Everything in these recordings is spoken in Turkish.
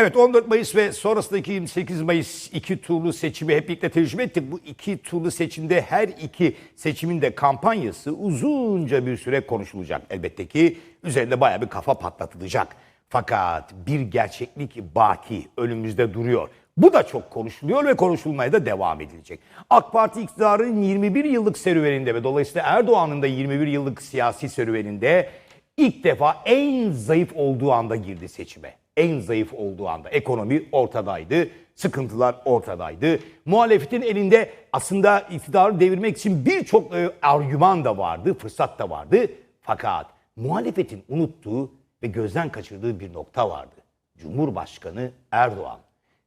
Evet 14 Mayıs ve sonrasındaki 28 Mayıs iki turlu seçimi hep birlikte tecrübe ettik. Bu iki turlu seçimde her iki seçimin de kampanyası uzunca bir süre konuşulacak. Elbette ki üzerinde baya bir kafa patlatılacak. Fakat bir gerçeklik baki önümüzde duruyor. Bu da çok konuşuluyor ve konuşulmaya da devam edilecek. AK Parti iktidarının 21 yıllık serüveninde ve dolayısıyla Erdoğan'ın da 21 yıllık siyasi serüveninde ilk defa en zayıf olduğu anda girdi seçime en zayıf olduğu anda. Ekonomi ortadaydı, sıkıntılar ortadaydı. Muhalefetin elinde aslında iktidarı devirmek için birçok e, argüman da vardı, fırsat da vardı. Fakat muhalefetin unuttuğu ve gözden kaçırdığı bir nokta vardı. Cumhurbaşkanı Erdoğan.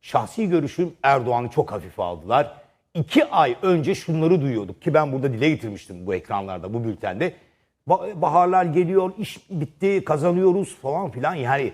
Şahsi görüşüm Erdoğan'ı çok hafife aldılar. İki ay önce şunları duyuyorduk ki ben burada dile getirmiştim bu ekranlarda, bu bültende. Ba- Baharlar geliyor, iş bitti, kazanıyoruz falan filan. Yani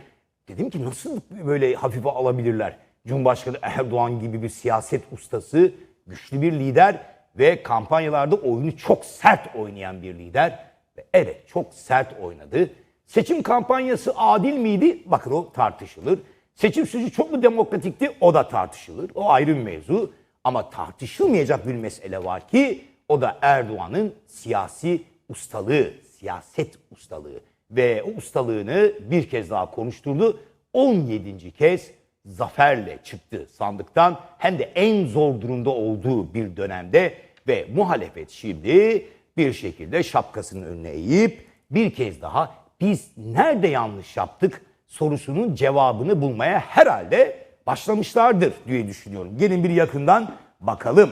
Dedim ki nasıl böyle hafife alabilirler? Cumhurbaşkanı Erdoğan gibi bir siyaset ustası, güçlü bir lider ve kampanyalarda oyunu çok sert oynayan bir lider. Ve evet çok sert oynadı. Seçim kampanyası adil miydi? Bakın o tartışılır. Seçim süreci çok mu demokratikti? O da tartışılır. O ayrı bir mevzu. Ama tartışılmayacak bir mesele var ki o da Erdoğan'ın siyasi ustalığı, siyaset ustalığı ve o ustalığını bir kez daha konuşturdu. 17. kez zaferle çıktı sandıktan hem de en zor durumda olduğu bir dönemde ve muhalefet şimdi bir şekilde şapkasının önüne eğip bir kez daha biz nerede yanlış yaptık sorusunun cevabını bulmaya herhalde başlamışlardır diye düşünüyorum. Gelin bir yakından bakalım.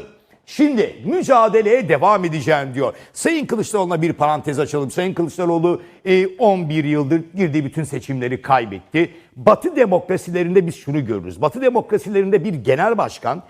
Şimdi mücadeleye devam edeceğim diyor. Sayın Kılıçdaroğlu'na bir parantez açalım. Sayın Kılıçdaroğlu e, 11 yıldır girdiği bütün seçimleri kaybetti. Batı demokrasilerinde biz şunu görürüz. Batı demokrasilerinde bir genel başkan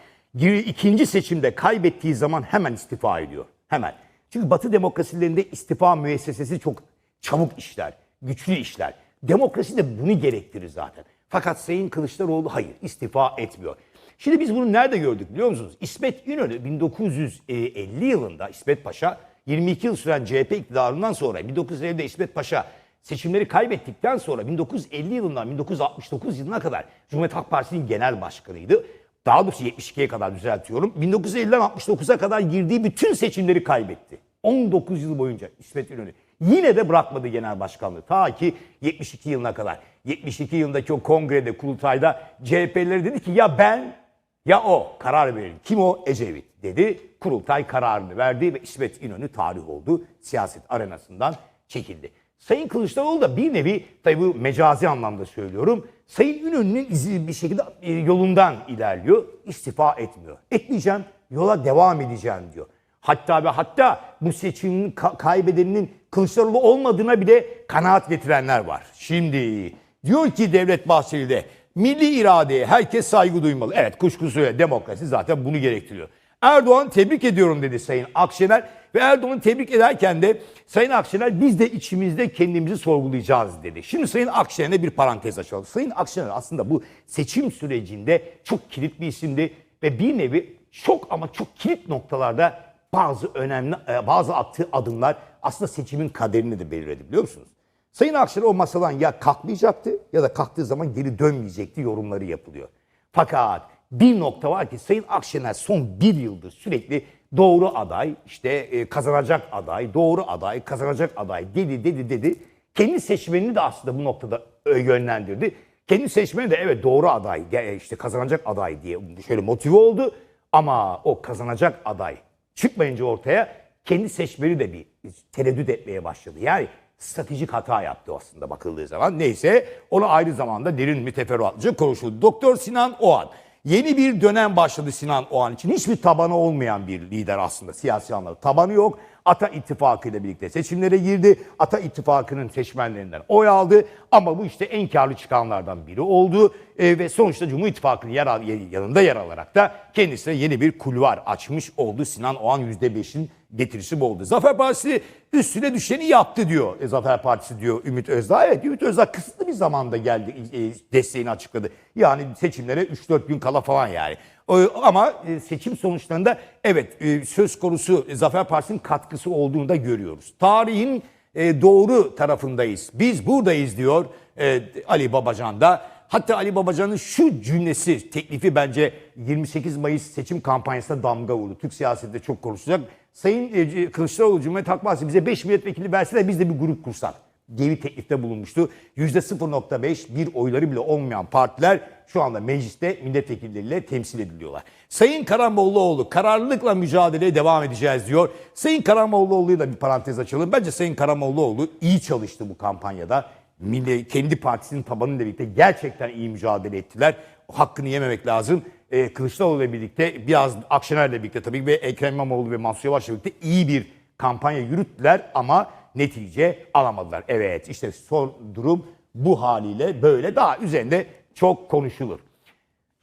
ikinci seçimde kaybettiği zaman hemen istifa ediyor. Hemen. Çünkü Batı demokrasilerinde istifa müessesesi çok çabuk işler, güçlü işler. Demokrasi de bunu gerektirir zaten. Fakat Sayın Kılıçdaroğlu hayır istifa etmiyor. Şimdi biz bunu nerede gördük biliyor musunuz? İsmet İnönü 1950 yılında İsmet Paşa 22 yıl süren CHP iktidarından sonra 1950'de İsmet Paşa seçimleri kaybettikten sonra 1950 yılından 1969 yılına kadar Cumhuriyet Halk Partisi'nin genel başkanıydı. Daha doğrusu 72'ye kadar düzeltiyorum. 1950'den 69'a kadar girdiği bütün seçimleri kaybetti. 19 yıl boyunca İsmet İnönü. Yine de bırakmadı genel başkanlığı. Ta ki 72 yılına kadar. 72 yılındaki o kongrede, kurultayda CHP'lileri dedi ki ya ben ya o karar verin. Kim o? Ecevit dedi. Kurultay kararını verdi ve İsmet İnönü tarih oldu. Siyaset arenasından çekildi. Sayın Kılıçdaroğlu da bir nevi, tabii bu mecazi anlamda söylüyorum, Sayın İnönü'nün izi bir şekilde e, yolundan ilerliyor. İstifa etmiyor. Etmeyeceğim, yola devam edeceğim diyor. Hatta ve hatta bu seçimin ka- kaybedeninin Kılıçdaroğlu olmadığına bile kanaat getirenler var. Şimdi diyor ki Devlet Bahçeli de milli iradeye herkes saygı duymalı. Evet kuşkusuz öyle demokrasi zaten bunu gerektiriyor. Erdoğan tebrik ediyorum dedi Sayın Akşener ve Erdoğan'ı tebrik ederken de Sayın Akşener biz de içimizde kendimizi sorgulayacağız dedi. Şimdi Sayın Akşener'e bir parantez açalım. Sayın Akşener aslında bu seçim sürecinde çok kilit bir isimdi ve bir nevi çok ama çok kilit noktalarda bazı önemli e, bazı attığı adımlar aslında seçimin kaderini de belirledi biliyor musunuz? Sayın Akşener o masadan ya kalkmayacaktı ya da kalktığı zaman geri dönmeyecekti yorumları yapılıyor. Fakat bir nokta var ki Sayın Akşener son bir yıldır sürekli doğru aday, işte e, kazanacak aday, doğru aday, kazanacak aday dedi dedi dedi. Kendi seçmenini de aslında bu noktada e, yönlendirdi. Kendi seçmeni de evet doğru aday, ge- işte kazanacak aday diye şöyle motive oldu. Ama o kazanacak aday çıkmayınca ortaya kendi seçmeni de bir tereddüt etmeye başladı. Yani stratejik hata yaptı aslında bakıldığı zaman. Neyse onu ayrı zamanda derin bir teferruatlıca konuşuldu. Doktor Sinan Oğan. Yeni bir dönem başladı Sinan Oğan için. Hiçbir tabanı olmayan bir lider aslında siyasi anlamda. Tabanı yok. Ata İttifakı ile birlikte seçimlere girdi. Ata İttifakı'nın seçmenlerinden oy aldı. Ama bu işte en karlı çıkanlardan biri oldu. E, ve sonuçta Cumhur İttifakı'nın yer yanında yer alarak da kendisine yeni bir kulvar açmış oldu. Sinan Oğan %5'in getirisi bu oldu. Zafer Partisi üstüne düşeni yaptı diyor. E, Zafer Partisi diyor Ümit Özdağ. Evet Ümit Özdağ kısıtlı bir zamanda geldi e, desteğini açıkladı. Yani seçimlere 3-4 gün kala falan yani. Ama e, seçim sonuçlarında evet e, söz konusu Zafer Partisi'nin katkısı olduğunu da görüyoruz. Tarihin e, doğru tarafındayız. Biz buradayız diyor Ali Babacan da. Hatta Ali Babacan'ın şu cümlesi, teklifi bence 28 Mayıs seçim kampanyasına damga vurdu. Türk siyasetinde çok konuşulacak. Sayın e, Kılıçdaroğlu Cumhuriyet Halk Partisi bize 5 milletvekili verse de biz de bir grup kursak diye teklifte bulunmuştu. %0.5 bir oyları bile olmayan partiler şu anda mecliste milletvekilleriyle temsil ediliyorlar. Sayın Karamollaoğlu kararlılıkla mücadeleye devam edeceğiz diyor. Sayın Karamollaoğlu'yu da bir parantez açalım. Bence Sayın Karamollaoğlu iyi çalıştı bu kampanyada. Milli, kendi partisinin tabanıyla birlikte gerçekten iyi mücadele ettiler. Hakkını yememek lazım. Ee, Kılıçdaroğlu ile birlikte biraz Akşener'le birlikte tabii ve Ekrem İmamoğlu ve Mansur Yavaş'la birlikte iyi bir kampanya yürüttüler ama netice alamadılar. Evet işte son durum bu haliyle böyle daha üzerinde çok konuşulur.